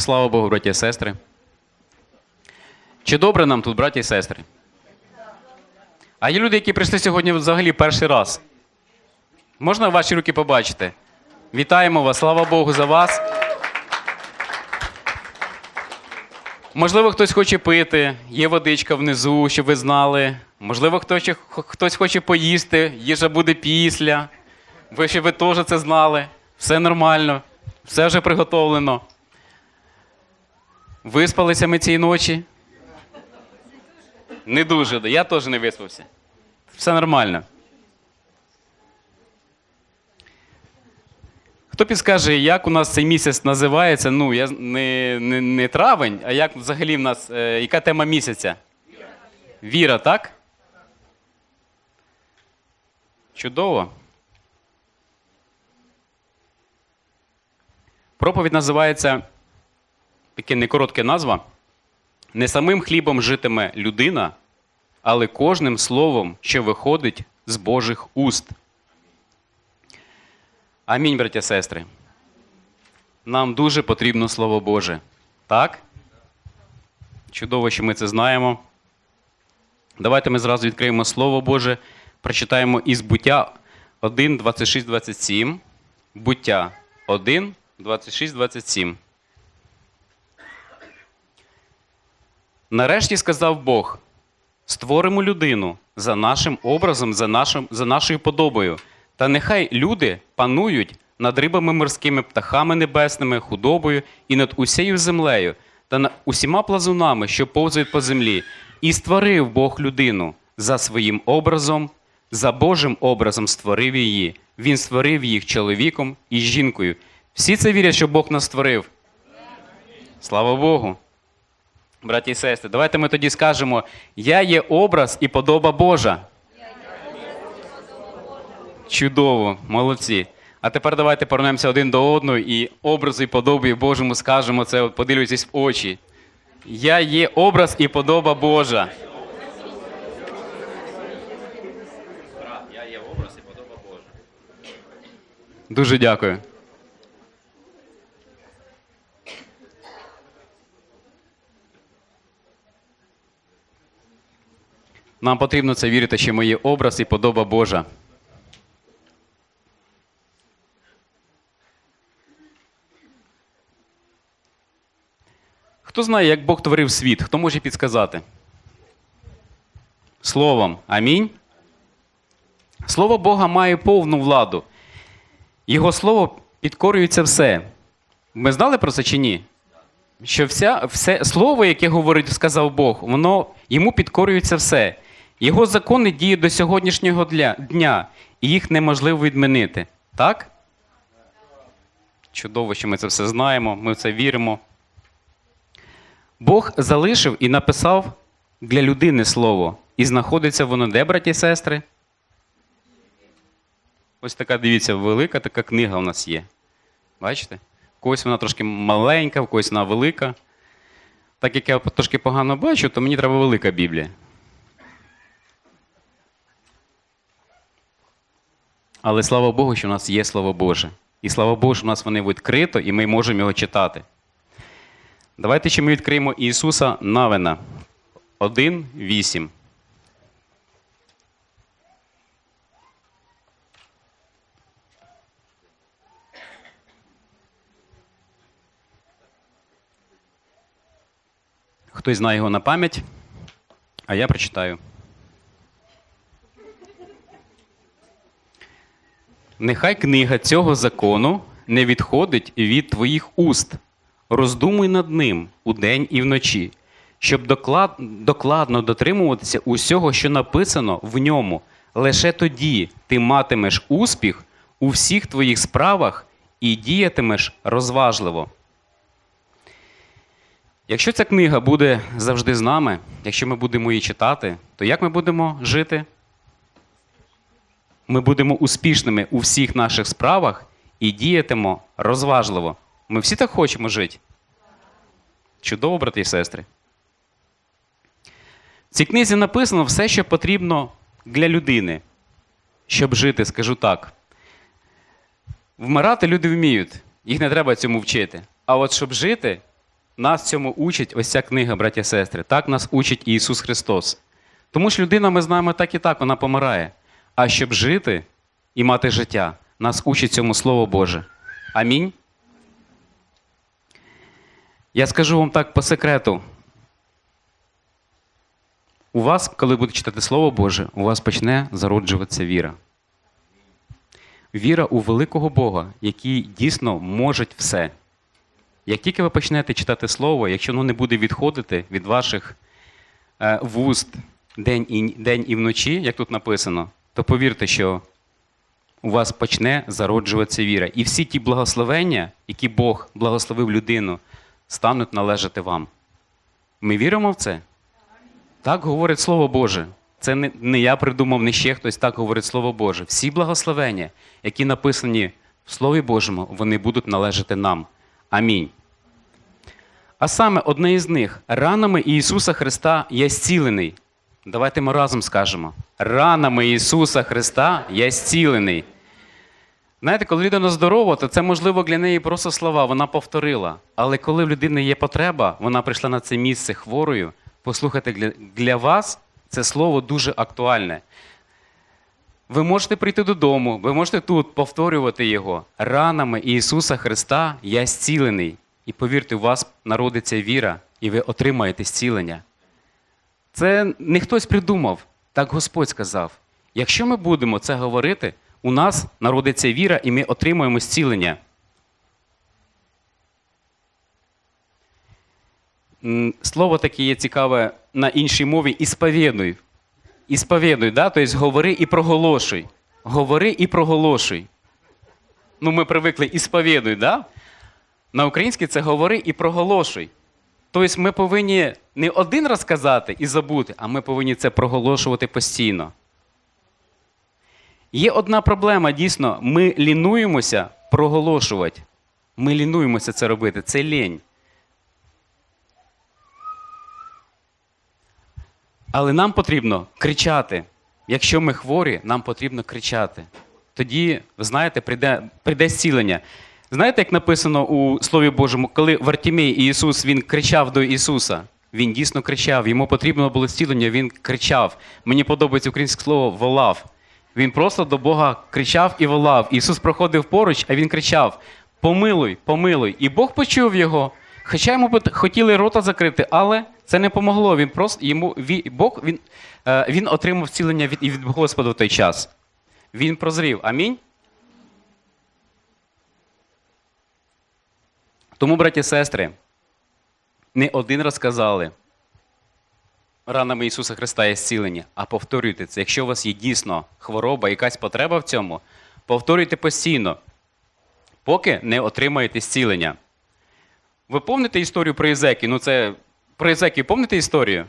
Слава Богу, браті і сестри. Чи добре нам тут, браті і сестри? А є люди, які прийшли сьогодні взагалі перший раз. Можна ваші руки побачити? Вітаємо вас, слава Богу, за вас. Можливо, хтось хоче пити, є водичка внизу, щоб ви знали. Можливо, хтось, хоче поїсти, їжа буде після. Ви ще ви теж це знали. Все нормально, все вже приготовлено. Виспалися ми цієї ночі? Не дуже. Я теж не виспався. Все нормально. Хто підскаже, як у нас цей місяць називається? Ну, я не, не, не травень, а як взагалі в нас, е, яка тема місяця? Віра, так? Чудово. Проповідь називається таке некоротке назва. Не самим хлібом житиме людина, але кожним словом, що виходить з Божих уст. Амінь, браття сестри. Нам дуже потрібно Слово Боже. Так? Чудово, що ми це знаємо. Давайте ми зразу відкриємо Слово Боже, прочитаємо із буття 1, 26, 27. Буття 1, 26, 27. Нарешті сказав Бог: створимо людину за нашим образом, за, нашим, за нашою подобою. Та нехай люди панують над рибами морськими, птахами небесними, худобою і над усією землею, та над усіма плазунами, що повзають по землі. І створив Бог людину за своїм образом, за Божим образом створив її. Він створив їх чоловіком і жінкою. Всі це вірять, що Бог нас створив. Слава Богу. Браті і сестри, давайте ми тоді скажемо: Я є образ і подоба Божа. Чудово, молодці. А тепер давайте повернемося один до одного і образу і подобі Божому скажемо це, подивлюйтесь в очі. Я є образ і подоба Божа. Я є образ і подоба Божа. Дуже дякую. Нам потрібно це вірити, що ми є образ і подоба Божа. Хто знає, як Бог творив світ? Хто може підсказати? Словом. Амінь. Слово Бога має повну владу. Його слово підкорюється все. Ми знали про це чи ні? Що вся, все слово, яке говорить, сказав Бог, воно йому підкорюється все. Його закони діють до сьогоднішнього дня, і їх неможливо відмінити. Так? Чудово, що ми це все знаємо, ми в це віримо. Бог залишив і написав для людини слово. І знаходиться воно де, браті і сестри? Ось така, дивіться, велика така книга у нас є. Бачите? В когось вона трошки маленька, в когось вона велика. Так як я трошки погано бачу, то мені треба велика Біблія. Але слава Богу, що в нас є Слово Боже. І слава Богу, що в нас вони відкрито, і ми можемо його читати. Давайте ще ми відкриємо Ісуса Навина 1.8. Хтось знає його на пам'ять, а я прочитаю. Нехай книга цього закону не відходить від твоїх уст. Роздумуй над ним удень і вночі, щоб доклад, докладно дотримуватися усього, що написано в ньому. Лише тоді ти матимеш успіх у всіх твоїх справах і діятимеш розважливо. Якщо ця книга буде завжди з нами, якщо ми будемо її читати, то як ми будемо жити? Ми будемо успішними у всіх наших справах і діятимо розважливо. Ми всі так хочемо жити. Чудово, брати і сестри. В цій книзі написано все, що потрібно для людини, щоб жити, скажу так. Вмирати люди вміють, їх не треба цьому вчити. А от щоб жити, Нас цьому учить ось ця книга, браття і сестри. Так нас учить Ісус Христос. Тому що людина, ми знаємо, так і так, вона помирає. А щоб жити і мати життя, нас учить цьому Слово Боже. Амінь. Я скажу вам так по секрету. У вас, коли будете читати Слово Боже, у вас почне зароджуватися віра. Віра у великого Бога, який дійсно може все. Як тільки ви почнете читати Слово, якщо воно не буде відходити від ваших е, вуст день і, день і вночі, як тут написано, то повірте, що у вас почне зароджуватися віра. І всі ті благословення, які Бог благословив людину, стануть належати вам. Ми віримо в це? Так говорить Слово Боже. Це не, я придумав, не ще хтось так говорить Слово Боже. Всі благословення, які написані в Слові Божому, вони будуть належати нам. Амінь. А саме одне із них ранами Ісуса Христа я зцілений. Давайте ми разом скажемо: ранами Ісуса Христа я зцілений. Знаєте, коли людина здорова, то це можливо для неї просто слова, вона повторила. Але коли в людини є потреба, вона прийшла на це місце хворою. Послухайте, для, вас це слово дуже актуальне. Ви можете прийти додому, ви можете тут повторювати його. Ранами Ісуса Христа я зцілений. І повірте, у вас народиться віра, і ви отримаєте зцілення. Це не хтось придумав, так Господь сказав. Якщо ми будемо це говорити, у нас народиться віра, і ми отримуємо зцілення. Слово таке є цікаве на іншій мові ісповідуй. Ісповідуй, да? тобто говори і проголошуй. Говори і проголошуй. Ну, ми привикли ісповідуй, да? На українській це говори і проголошуй. Тобто ми повинні не один раз казати і забути, а ми повинні це проголошувати постійно. Є одна проблема, дійсно, ми лінуємося проголошувати. Ми лінуємося це робити. Це лінь. Але нам потрібно кричати. Якщо ми хворі, нам потрібно кричати. Тоді, знаєте, прийде, прийде зцілення. Знаєте, як написано у Слові Божому, коли Вартімей і Ісус він кричав до Ісуса, він дійсно кричав, йому потрібно було зцілення, він кричав. Мені подобається українське слово волав. Він просто до Бога кричав і волав. Ісус проходив поруч, а він кричав: Помилуй, помилуй. І Бог почув його. Хоча йому хотіли рота закрити, але це не помогло. Він просто йому Бог він, е, він отримав зцілення від, від Господа в той час. Він прозрів. Амінь. Тому, браті і сестри, не один раз казали, ранами Ісуса Христа є зцілення, а повторюйте це. Якщо у вас є дійсно хвороба, якась потреба в цьому, повторюйте постійно, поки не отримаєте зцілення. Ви пам'ятаєте історію про Єзекі? Ну, це про Єзекі, пам'ятаєте історію?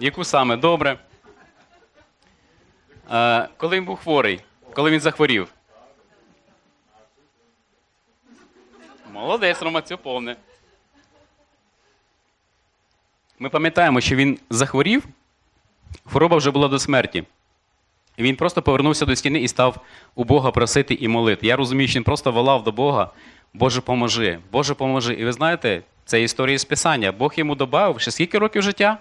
Яку саме? Добре. Е, коли він був хворий, коли він захворів. Молодець, Рома, це повне. Ми пам'ятаємо, що він захворів, хвороба вже була до смерті. І він просто повернувся до стіни і став у Бога просити і молити. Я розумію, що він просто волав до Бога, Боже, поможи, Боже, поможи. І ви знаєте, це історія з Писання. Бог йому додав ще скільки років життя?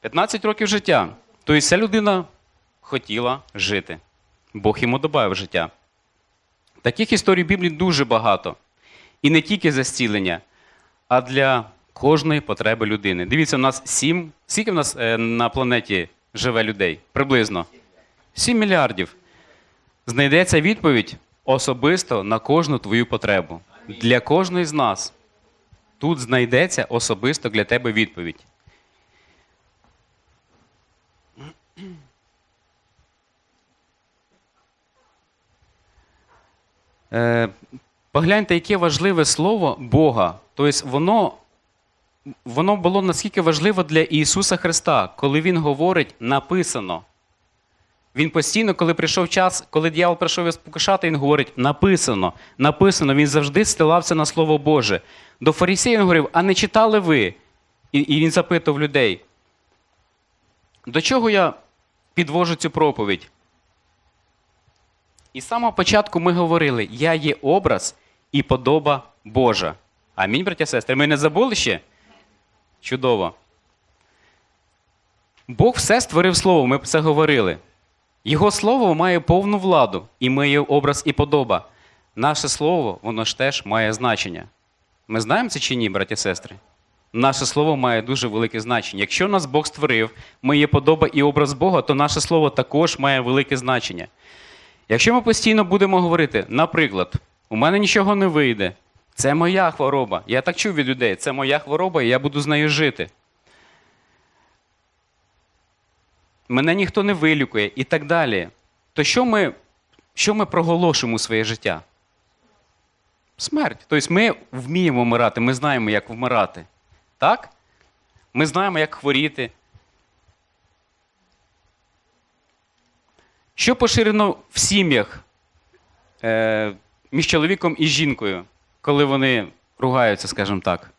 15 років життя. Тобто ця людина хотіла жити. Бог йому додав життя. Таких історій в Біблії дуже багато. І не тільки за зцілення, а для кожної потреби людини. Дивіться, у нас сім. Скільки в нас е, на планеті живе людей? Приблизно 7 мільярдів. Знайдеться відповідь особисто на кожну твою потребу. Для кожної з нас. Тут знайдеться особисто для тебе відповідь. Погляньте, яке важливе слово Бога. Тобто воно, воно було наскільки важливо для Ісуса Христа, коли Він говорить написано. Він постійно, коли прийшов час, коли дьявол прийшов спокушати, він говорить написано, написано. Він завжди стилався на Слово Боже. До фарисеїв він говорив, а не читали ви? І, і він запитав людей. До чого я підвожу цю проповідь? І з самого початку ми говорили: я є образ і подоба Божа. Амінь, браття і сестри. Ми не забули ще? Чудово. Бог все створив слово, ми це говорили. Його слово має повну владу, і ми є образ і подоба. Наше слово, воно ж теж має значення. Ми знаємо це чи ні, браті сестри? Наше слово має дуже велике значення. Якщо нас Бог створив, ми є подоба і образ Бога, то наше слово також має велике значення. Якщо ми постійно будемо говорити, наприклад, у мене нічого не вийде, це моя хвороба. Я так чув від людей, це моя хвороба, і я буду з нею жити. Мене ніхто не вилікує і так далі. То що ми, що ми проголошуємо своє життя? Смерть. Тобто ми вміємо вмирати, ми знаємо, як вмирати. Так? Ми знаємо, як хворіти. Що поширено в сім'ях е, між чоловіком і жінкою, коли вони ругаються, скажімо так?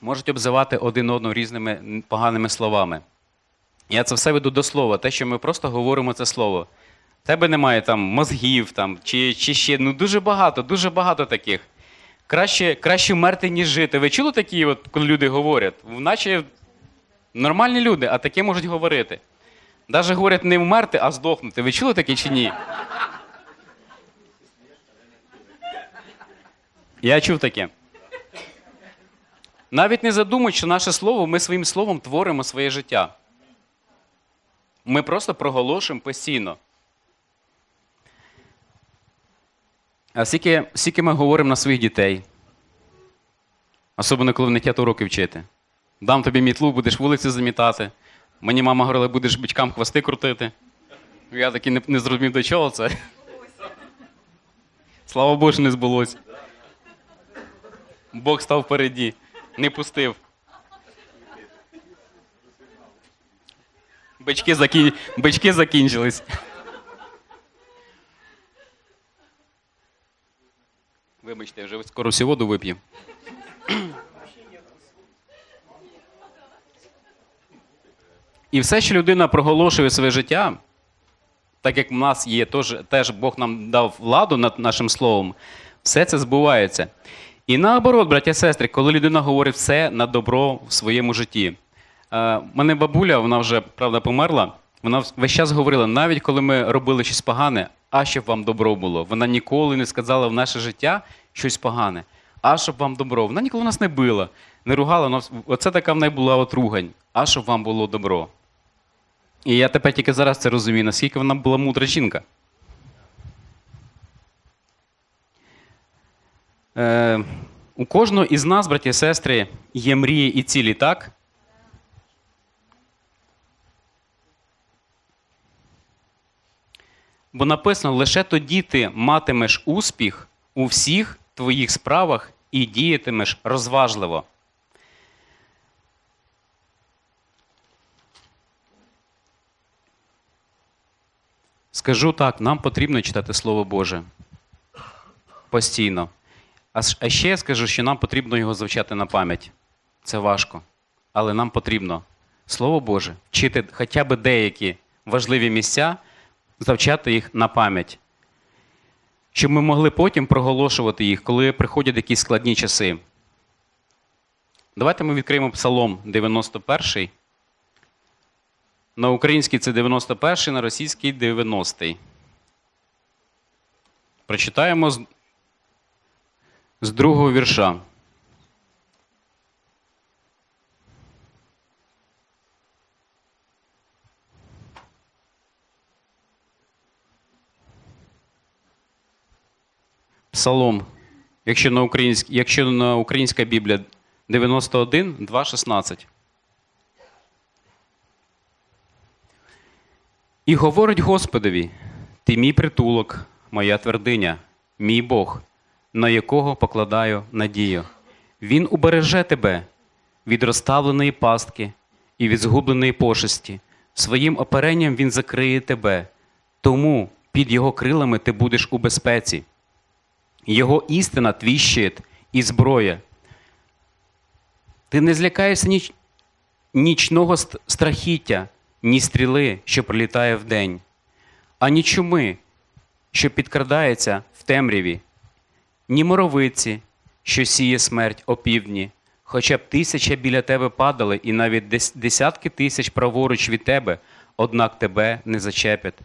Можуть обзивати один одного різними поганими словами. Я це все веду до слова, те, що ми просто говоримо це слово. Тебе немає там мозгів там, чи, чи ще ну дуже багато, дуже багато таких. Краще, краще вмерти, ніж жити. Ви чули такі, от, коли люди говорять? Наче нормальні люди, а таке можуть говорити. Навіть говорять не вмерти, а здохнути. Ви чули таке чи ні? Я чув таке. Навіть не задумують, що наше слово, ми своїм словом творимо своє життя. Ми просто проголошуємо постійно. А скільки, скільки ми говоримо на своїх дітей, особливо коли вони хотять уроки вчити. Дам тобі мітлу, будеш вулиці замітати. Мені мама говорила, будеш бичкам хвости крутити. Я таки не, не зрозумів, до чого це. Слава Богу, не збулося. Бог став впереді, не пустив. Бички, закін... Бички закінчились. Вибачте, я вже скоро всю воду вип'ю. І все, що людина проголошує своє життя, так як в нас є, теж, теж Бог нам дав владу над нашим словом, все це збувається. І наоборот, браття і сестри, коли людина говорить все на добро в своєму житті. Е, мене бабуля, вона вже правда померла. Вона весь час говорила, навіть коли ми робили щось погане, а щоб вам добро було. Вона ніколи не сказала в наше життя щось погане, а щоб вам добро. Вона ніколи нас не била, не ругала. Оце така в неї була от ругань, а щоб вам було добро. І я тепер тільки зараз це розумію, наскільки вона була мудра жінка. Е, у кожного із нас, браті і сестри, є мрії і цілі, так? Бо написано, лише тоді ти матимеш успіх у всіх твоїх справах і діятимеш розважливо. Скажу так, нам потрібно читати Слово Боже постійно. А ще я скажу, що нам потрібно його завчати на пам'ять. Це важко. Але нам потрібно Слово Боже вчити хоча б деякі важливі місця, завчати їх на пам'ять. Щоб ми могли потім проголошувати їх, коли приходять якісь складні часи. Давайте ми відкриємо Псалом 91. На український це 91, на російський 90-й. Прочитаємо з, з другого вірша. Псалом, якщо на, українськ... якщо на українська Біблія 91, 2, І говорить Господові: Ти мій притулок, моя твердиня, мій Бог, на якого покладаю надію. Він убереже тебе від розставленої пастки і від згубленої пошесті. Своїм оперенням він закриє тебе, тому під його крилами ти будеш у безпеці. Його істина твій щит і зброя. Ти не злякаєшся ніч... нічного страхіття, ні стріли, що прилітає вдень, ані чуми, що підкрадається в темряві, ні моровиці, що сіє смерть опівдні, хоча б тисяча біля тебе падали, і навіть дес- десятки тисяч праворуч від тебе, однак тебе не зачепять.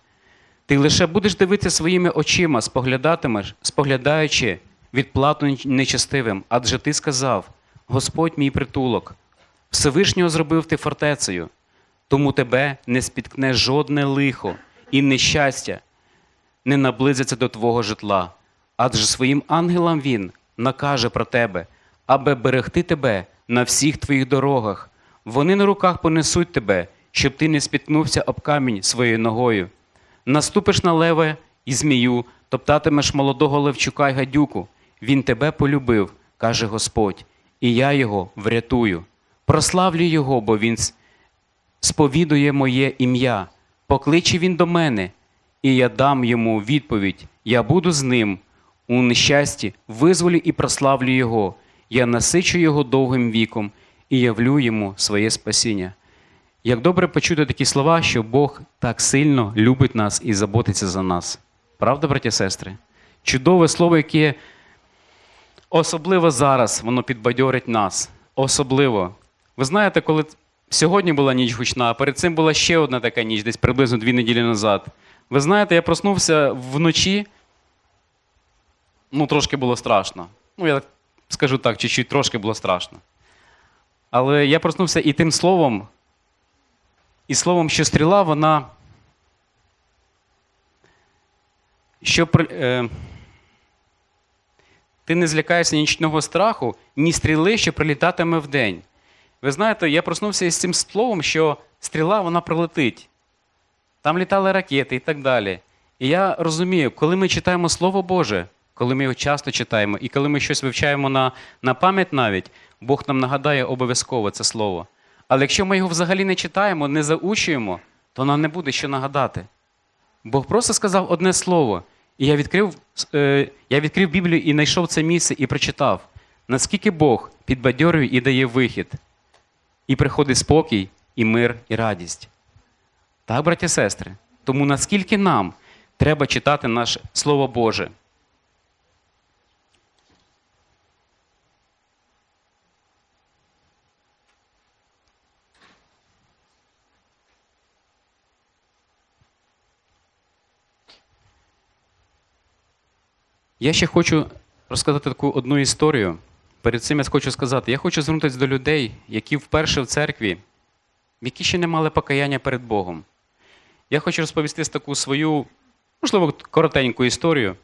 Ти лише будеш дивитися своїми очима, споглядатимеш, споглядаючи відплату нечестивим, адже ти сказав: Господь мій притулок, Всевишнього зробив ти фортецею, тому тебе не спіткне жодне лихо і нещастя не наблизиться до твого житла, адже своїм ангелам він накаже про тебе, аби берегти тебе на всіх твоїх дорогах. Вони на руках понесуть тебе, щоб ти не спіткнувся об камінь своєю ногою. Наступиш на леве і змію, топтатимеш молодого левчука й гадюку. Він тебе полюбив, каже Господь, і я його врятую. Прославлю його, бо він сповідує моє ім'я. Покличе він до мене, і я дам йому відповідь. Я буду з ним у нещасті, визволю і прославлю його. Я насичу його довгим віком і явлю йому своє спасіння. Як добре почути такі слова, що Бог так сильно любить нас і заботиться за нас. Правда, браті і сестри? Чудове слово, яке особливо зараз воно підбадьорить нас. Особливо. Ви знаєте, коли сьогодні була ніч гучна, а перед цим була ще одна така ніч, десь приблизно дві неділі назад. Ви знаєте, я проснувся вночі, ну, трошки було страшно. Ну, я скажу так, чуть-чуть трошки було страшно. Але я проснувся і тим словом, і словом, що стріла, вона. Що е, ти не злякаєшся нічного страху, ні стріли, що прилітатиме вдень. Ви знаєте, я проснувся із цим словом, що стріла вона прилетить. Там літали ракети і так далі. І я розумію, коли ми читаємо Слово Боже, коли ми його часто читаємо, і коли ми щось вивчаємо на, на пам'ять навіть, Бог нам нагадає обов'язково це слово. Але якщо ми його взагалі не читаємо, не заучуємо, то нам не буде що нагадати. Бог просто сказав одне слово. І я відкрив, е, я відкрив Біблію і знайшов це місце і прочитав, наскільки Бог підбадьорює і дає вихід, і приходить спокій, і мир, і радість. Так, браті і сестри. Тому наскільки нам треба читати наше Слово Боже. Я ще хочу розказати таку одну історію. Перед цим я хочу сказати, я хочу звернутися до людей, які вперше в церкві, які ще не мали покаяння перед Богом. Я хочу розповісти таку свою, можливо, коротеньку історію.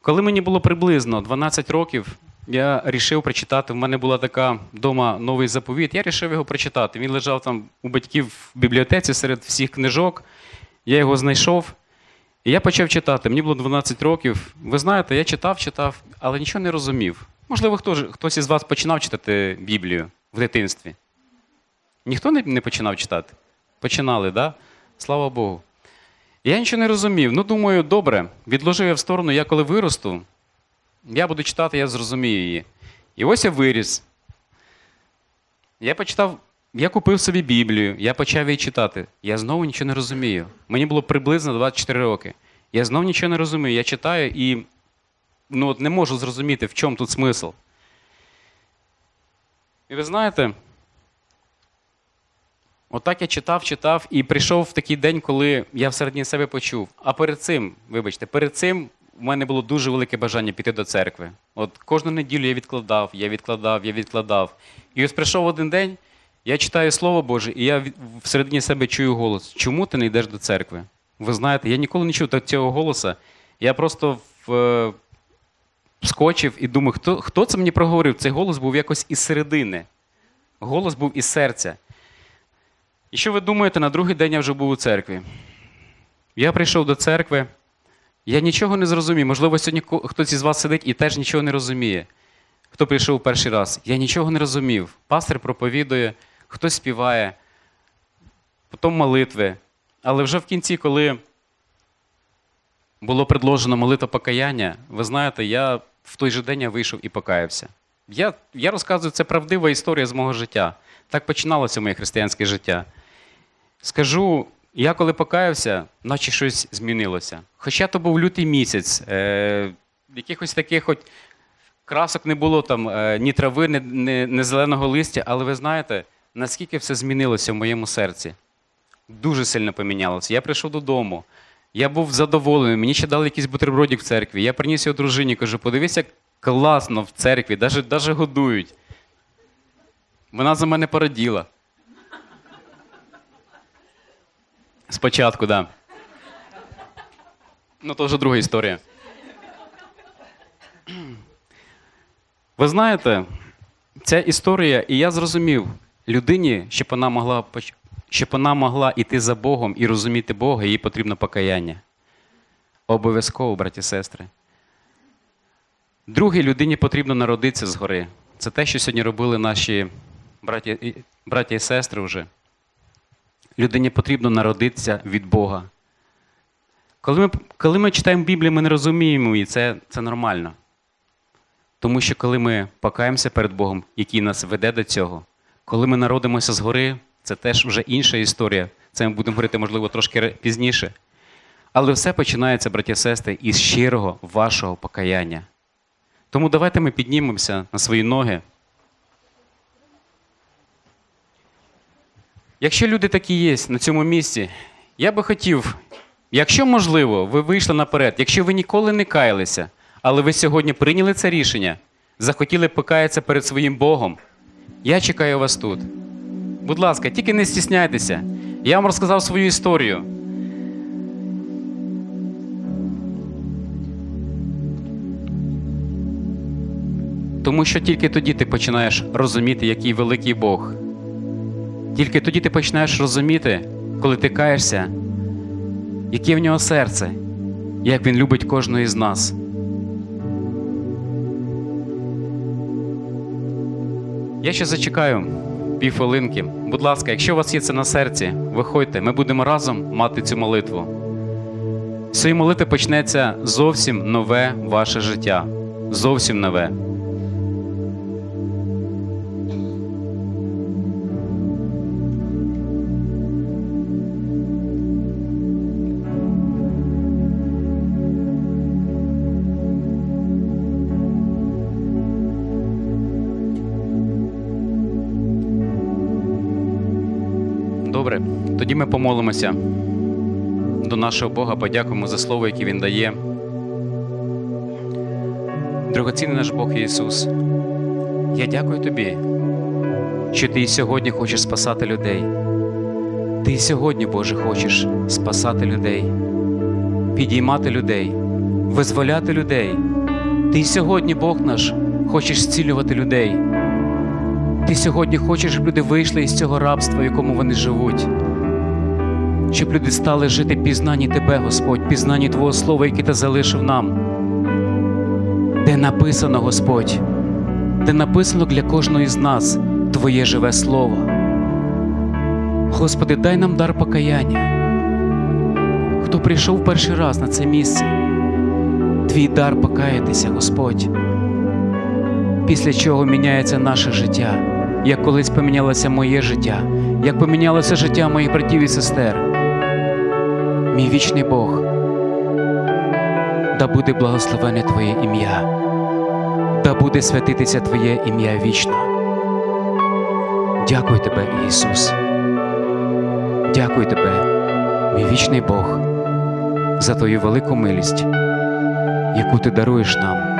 Коли мені було приблизно 12 років, я вирішив прочитати. В мене була така вдома новий заповіт. Я вирішив його прочитати. Він лежав там у батьків в бібліотеці серед всіх книжок. Я його знайшов. І я почав читати. Мені було 12 років. Ви знаєте, я читав, читав, але нічого не розумів. Можливо, хто хтось із вас починав читати Біблію в дитинстві. Ніхто не, не починав читати? Починали, так? Да? Слава Богу. Я нічого не розумів. Ну, думаю, добре, відложив я в сторону, я коли виросту, я буду читати, я зрозумію її. І ось я виріс. Я почитав, я купив собі Біблію, я почав її читати. Я знову нічого не розумію. Мені було приблизно 24 роки. Я знову нічого не розумію. Я читаю і ну, от не можу зрозуміти, в чому тут смисл. І ви знаєте, отак я читав, читав, і прийшов в такий день, коли я всередині себе почув. А перед цим, вибачте, перед цим в мене було дуже велике бажання піти до церкви. От кожну неділю я відкладав, я відкладав, я відкладав. І ось прийшов один день, я читаю Слово Боже, і я всередині себе чую голос. Чому ти не йдеш до церкви? Ви знаєте, я ніколи не чув цього голоса. Я просто в, вскочив і думаю, хто, хто це мені проговорив? Цей голос був якось із середини. Голос був із серця. І що ви думаєте, на другий день я вже був у церкві. Я прийшов до церкви, я нічого не зрозумів. Можливо, сьогодні хтось із вас сидить і теж нічого не розуміє. Хто прийшов перший раз? Я нічого не розумів. Пастор проповідує, хтось співає, потім молитви. Але вже в кінці, коли було предложено молитва покаяння, ви знаєте, я в той же день я вийшов і покаявся. Я, я розказую, це правдива історія з мого життя. Так починалося моє християнське життя. Скажу, я коли покаявся, наче щось змінилося. Хоча то був лютий місяць, е, якихось таких хоч красок не було, там, е, ні трави, ні, ні, ні зеленого листя, але ви знаєте, наскільки все змінилося в моєму серці. Дуже сильно помінялося. Я прийшов додому, я був задоволений, мені ще дали якийсь бутербродик в церкві. Я приніс його дружині, кажу, подивись, як класно в церкві, навіть, навіть годують. Вона за мене пораділа. Спочатку, так. Да. Ну, то вже друга історія. Ви знаєте, ця історія, і я зрозумів, людині, щоб вона могла щоб вона могла йти за Богом і розуміти Бога, їй потрібно покаяння. Обов'язково, браті і сестри. Другій людині потрібно народитися згори. Це те, що сьогодні робили наші браті, і- сестри вже. Людині потрібно народитися від Бога. Коли ми, коли ми читаємо Біблію, ми не розуміємо її, це, це нормально. Тому що коли ми покаємося перед Богом, який нас веде до цього, коли ми народимося згори, це теж вже інша історія. Це ми будемо говорити, можливо, трошки пізніше. Але все починається, браті сестри, із щирого вашого покаяння. Тому давайте ми піднімемося на свої ноги. Якщо люди такі є на цьому місці, я би хотів, якщо можливо, ви вийшли наперед, якщо ви ніколи не каялися, але ви сьогодні прийняли це рішення, захотіли покаятися перед своїм Богом, я чекаю вас тут. Будь ласка, тільки не стісняйтеся. Я вам розказав свою історію. Тому що тільки тоді ти починаєш розуміти, який великий Бог. Тільки тоді ти починаєш розуміти, коли ти каєшся, яке в нього серце, як він любить кожного із нас. Я ще зачекаю півхвилинки. Будь ласка, якщо у вас є це на серці, виходьте, ми будемо разом мати цю молитву. З молитви почнеться зовсім нове ваше життя. Зовсім нове. Помолимося до нашого Бога, подякуємо за слово, яке Він дає. Дорогоцінний наш Бог Ісус, я дякую Тобі, що Ти і сьогодні хочеш спасати людей. Ти і сьогодні, Боже, хочеш спасати людей, підіймати людей, визволяти людей. Ти і сьогодні, Бог наш, хочеш зцілювати людей. Ти сьогодні хочеш, щоб люди вийшли із цього рабства, в якому вони живуть. Щоб люди стали жити пізнані Тебе, Господь, пізнані Твого Слова, яке Ти залишив нам. Де написано, Господь, де написано для кожного із нас Твоє живе Слово. Господи, дай нам дар покаяння. Хто прийшов перший раз на це місце, Твій дар покаятися, Господь після чого міняється наше життя, як колись помінялося моє життя, як помінялося життя моїх братів і сестер. Мій вічний Бог, да буде благословене Твоє ім'я, да буде святитися Твоє ім'я вічно. Дякую Тебе, Ісус. Дякую Тебе, мій вічний Бог, за Твою велику милість, яку Ти даруєш нам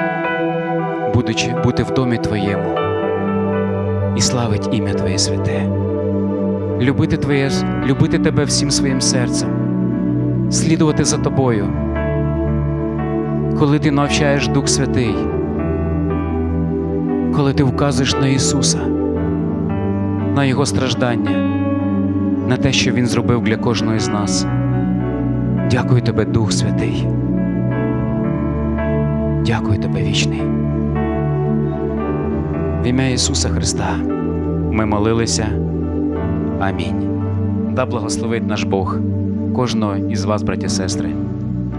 будучи бути в домі Твоєму і славить ім'я Твоє святе, любити Твоє, любити Тебе всім своїм серцем, слідувати за Тобою, коли Ти навчаєш Дух Святий, коли Ти вказуєш на Ісуса, на Його страждання, на те, що Він зробив для кожного з нас. Дякую Тебе, Дух Святий. Дякую Тебе, вічний. В ім'я Ісуса Христа ми молилися. Амінь. Да благословить наш Бог кожного із вас, браті і сестри.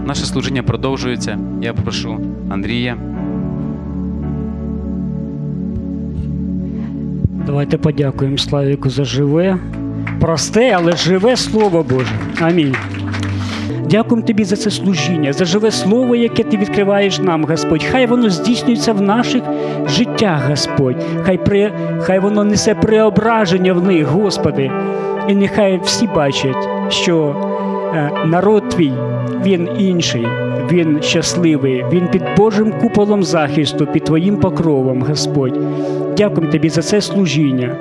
Наше служіння продовжується. Я попрошу Андрія. Давайте подякуємо Славіку за живе, просте, але живе Слово Боже. Амінь. Дякуємо тобі за це служіння, за живе слово, яке ти відкриваєш нам, Господь. Хай воно здійснюється в наших життях, Господь. Хай, при, хай воно несе преображення в них, Господи. І нехай всі бачать, що народ твій, він інший, він щасливий, він під Божим куполом захисту, під Твоїм покровом, Господь. Дякуємо тобі за це служіння.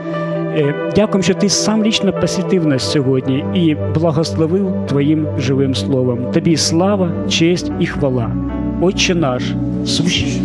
Е, Дякуємо, що ти сам лічно посвятив нас сьогодні і благословив Твоїм живим словом. Тобі слава, честь і хвала. Отче наш, сущий.